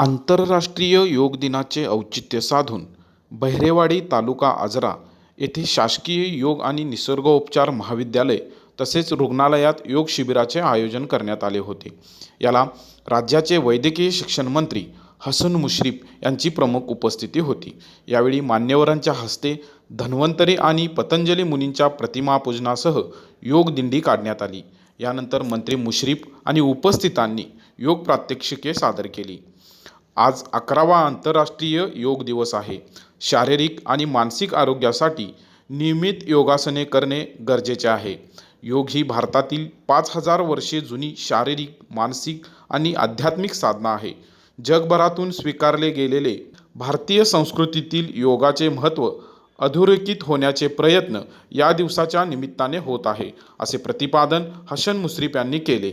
आंतरराष्ट्रीय योग दिनाचे औचित्य साधून बहिरेवाडी तालुका आजरा येथे शासकीय योग आणि निसर्गोपचार महाविद्यालय तसेच रुग्णालयात योग शिबिराचे आयोजन करण्यात आले होते. याला राज्याचे वैद्यकीय शिक्षण मंत्री हसन मुश्रीफ यांची प्रमुख उपस्थिती होती. यावेळी मान्यवरांच्या हस्ते धन्वंतरी आणि पतंजली मुनींच्या प्रतिमापूजनासह योग दिंडी काढण्यात आली. यानंतर मंत्री मुश्रीफ आणि उपस्थितांनी योग प्रात्यक्षिके सादर केली. आज अकरावा आंतरराष्ट्रीय योग दिवस आहे. शारीरिक आणि मानसिक आरोग्यासाठी नियमित योगासने करणे गरजेचे आहे. योग ही भारतातील पाच हजार वर्षे जुनी शारीरिक मानसिक आणि आध्यात्मिक साधना आहे. जगभरातून स्वीकारले गेलेले भारतीय संस्कृतीतील योगाचे महत्त्व अधोरेखित होण्याचे प्रयत्न या दिवसाच्या निमित्ताने होत आहे असे प्रतिपादन हसन मुश्रीफ यांनी केले.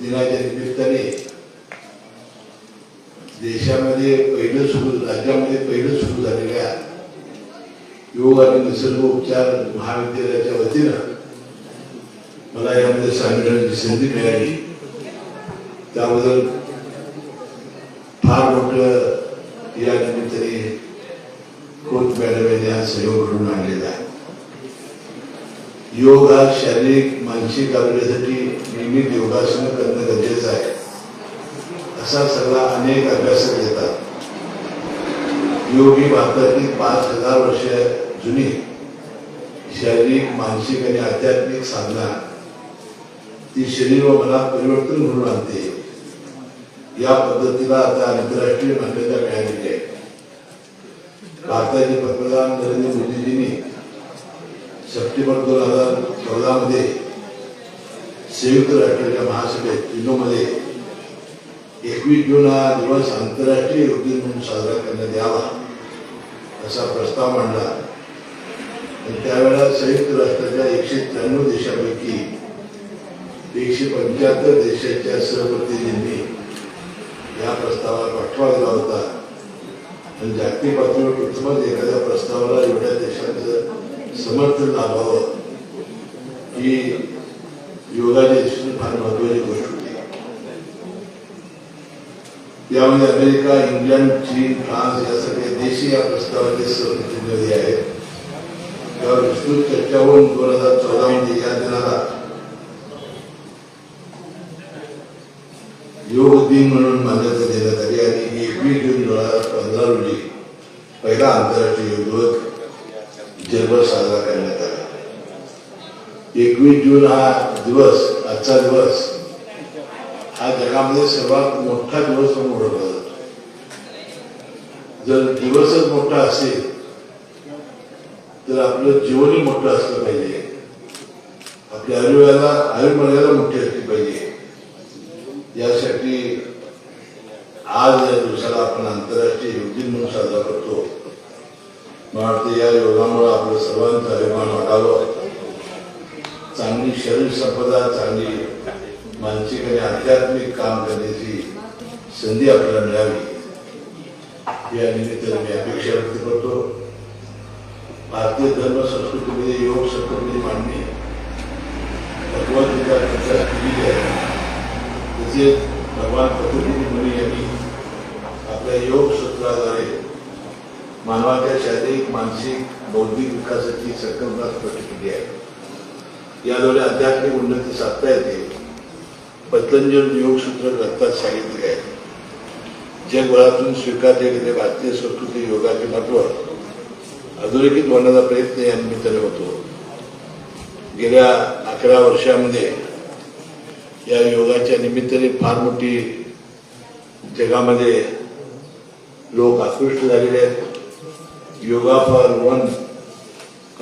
दिनाच्या निमित्ताने देशामध्ये पहिलं सुरू राज्यामध्ये पहिलं सुरू झालेल्या योग आणि निसर्गोपचार महाविद्यालयाच्या वतीनं मला यामध्ये सामील होण्याची संधी मिळाली. त्याबद्दल फार मोठं या निमित्ताने कोच मॅडम यांनी हा सहयोग घडून आणलेला आहे. योग हा शारीरिक मानसिक आरोग्यासाठी नियमित योगासनं करणं गरजेचं आहे. असा सगळा अनेक अभ्यासक येतात. योग ही भारतातील पाच हजार वर्ष जुनी शारीरिक मानसिक आणि आध्यात्मिक साधना ती शरीर व मनात परिवर्तन घडून आणते. या पद्धतीला आता आंतरराष्ट्रीय मान्यता मिळालेली आहे. भारताचे पंतप्रधान नरेंद्र मोदीजींनी सप्टेंबर दोन हजार चौदा मध्ये संयुक्त राष्ट्राच्या महासभेत इनोमध्ये एकवीस जून हा दिवस आंतरराष्ट्रीय योग दिन म्हणून साजरा करण्यात यावा असा प्रस्ताव मांडला. पण त्यावेळेला संयुक्त राष्ट्राच्या एकशे त्र्याण्णव देशापैकी एकशे पंच्याहत्तर देशाच्या सहप्रतिनिधींनी या प्रस्तावाला पाठवा दिला होता. आणि जागतिक पातळीवर प्रथमच एखाद्या प्रस्तावाला एवढ्या देशांचं समर्थन लाभावं ही योगाच्या दृष्टीने फार महत्वाची गोष्ट. होती यामध्ये अमेरिका इंग्लंड चीन फ्रान्स या सगळे देशही या प्रस्तावाचे सहप्रतिनिधी आहेत. त्यावर विस्तृत चर्चा होऊन दोन हजार चौदा मध्ये या दिनाला योग दिन म्हणून मान्यता देण्यात आली आणि एकवीस जून दोन हजार पंधरा रोजी पहिला आंतरराष्ट्रीय योग दिवस जगभर साजरा करण्यात आला. एकवीस जून हा दिवस आजचा दिवस हा जगामध्ये सर्वात मोठा दिवस म्हणून ओळखला जातो. जर दिवसच मोठा असेल तर आपलं जीवनही मोठं असलं पाहिजे. आपल्या आयुर्वेदाला आयुर्मर्यादा मोठी असली पाहिजे. यासाठी आज या दिवसाला आपण आंतरराष्ट्रीय योग दिन म्हणून साजरा करतो. मला वाटतं या योगामुळे आपलं सर्वांचं अभिमान वाढावं. चांगली शरीर संपदा चांगली मानसिक आणि आध्यात्मिक काम करण्याची संधी आपल्याला मिळावी. या निमित्ताने मी अपेक्षा व्यक्त करतो. भारतीय धर्म संस्कृतीमध्ये योग संस्कृती मांडणे भगवद्गीता प्रचार केलेली आहे. तसेच भगवान पतंजली मुनी यांनी आपल्या योग सूत्राद्वारे मानवाच्या शारीरिक मानसिक बौद्धिक विकासाची संकल्पना स्पष्ट केली आहे. याद्वारे आध्यात्मिक उन्नती साधता येते. पतंजल योगसूत्र ग्रंथात सांगितले आहे. जगभरातून स्वीकारले गेले भारतीय संस्कृती योगाचे महत्त्व अधोरेखित होण्याचा प्रयत्न या निमित्ताने होतो. गेल्या अकरा वर्षामध्ये या योगाच्या निमित्ताने फार मोठी जगामध्ये लोक आकृष्ट झालेले आहेत. Yoga for one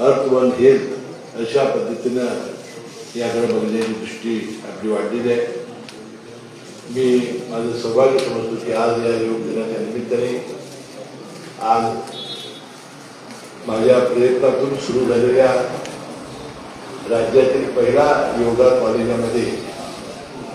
earth one health अशा पद्धतीनं याकडे बघण्याची दृष्टी आपली वाढलेली आहे. मी माझं सौभाग्य समजतो की आज या योग दिनाच्या निमित्ताने आज माझ्या प्रयत्नातून सुरू झालेल्या राज्यातील पहिला योगा कॉलेजामध्ये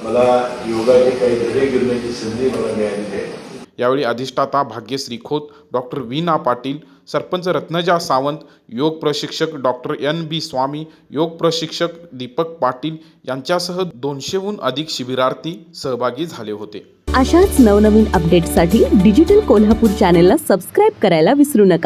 मला योगाचे काही धडे घेण्याची संधी मला मिळालेली आहे. यावेळी अधिष्ठाता भाग्यश्री खोत डॉक्टर वीना पाटील सरपंच रत्नजा सावंत योग प्रशिक्षक डॉक्टर एन बी स्वामी योग प्रशिक्षक दीपक पाटील यांच्यासह दोनशेहून अधिक शिबिरार्थी सहभागी झाले होते. अशाच नवनवीन अपडेटसाठी डिजिटल कोल्हापूर चॅनेलला सबस्क्राईब करायला विसरू नका.